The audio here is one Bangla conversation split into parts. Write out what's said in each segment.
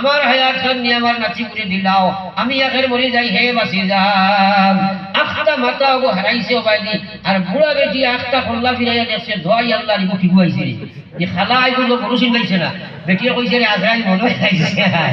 আমার হায়াত নিয়ে আমার নাচি করে দিলাও। আমি একের মরে যাই হে বাসি যাম। আখটা মাতা ওগো হারাইছে বাইদি আর বুড়া বেটি আখটা কল্লা ফিরাইয়া দেখছে ধোয়াই আল্লাহ রিবো কি বুয়াইছে রে? যে খালা আইগুলো গরু চিন্তাইছে না? বেটিয়া কইছে রে আজরাইল মনে হ্যাঁ,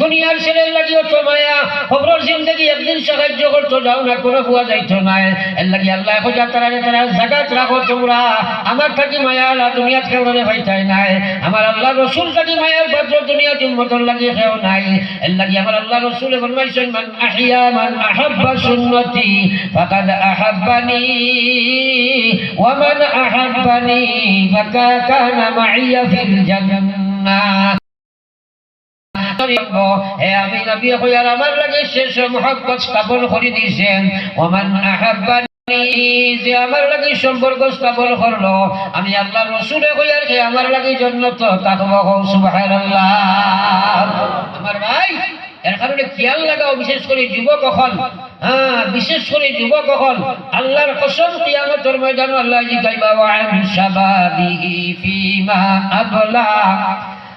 দুনিয়ার ছেলের লাগিও তো মায়া খবর জিন্দগি একদিন সাহায্য করতো, যাও না, কোনো হওয়া যাইতো না। এর লাগি আল্লাহ খোঁজা তারা তারা জাগাত রাখো তোমরা। আমার থাকি মায়া, আল্লাহ দুনিয়া খেয়ে ভাইতাই নাই। আমার আল্লাহ রসুল থাকি মায়ার পাত্র দুনিয়া তিন মতন লাগি খেও নাই। এর লাগি আমার আল্লাহ রসুল ফরমাইছেন, মান আহিয়া, মান আহাব্বা সুন্নতি, ফাকাদ আহাব্বানি, ওয়া আহাব্বানি, ফাকা কানা মাইয়া ফিল জান্নাহ। হে নবী হইয়ার আমার লাগে যে সম্পর্ক স্থাপন করল, আমি আল্লাহ রসুলে হইয়ার হে আমার লাগে জন্য তো আমার ভাই, এর কারণে খেয়াল লাগাও বিশেষ করে যুবক হল। হ্যাঁ বিশেষ করে যুবক হল। আল্লাহর কসম কিয়ামতের ময়দানে আল্লাহ জিগাইবা, ওয়া আন শাবাবিহি ফিমা আবলা।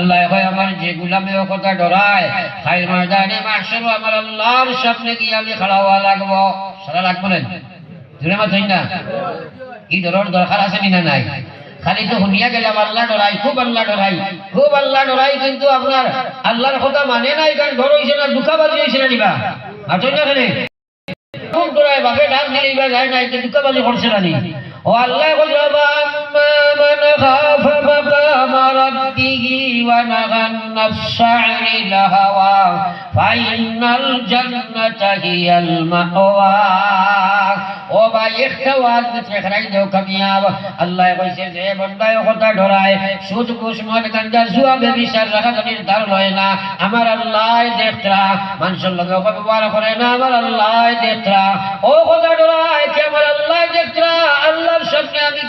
আল্লাহ কয় আমার যে কথা ডরায়। মাসর আমার আল্লাহর সামনে আমি হওয়া লাগবো। সারা না মাছ না? কি দরকার আছে নাই? খালি তো শুনিয়া গেলাম আল্লাহ ডরাই খুব আল্লাহ ডরাই খুব আল্লাহ ডরাই কিন্তু আপনার আল্লাহর কথা মানে নাই, কারণ ডর হয়েছে না দুঃখাবাজি হয়েছে না নিবা। আছেন না খালি খুব ডরাই বাপে ডাক যায় নাই দুঃখাবাজি করছে না নি। না আমার আল্লাহ দেখতরা মানুষের ব্যবহার করে না আমার আল্লাহ ও কথা ডরায় যে আমার আল্লাহ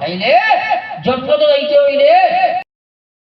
তাইলে যত্ন তো যাইতে হইলে।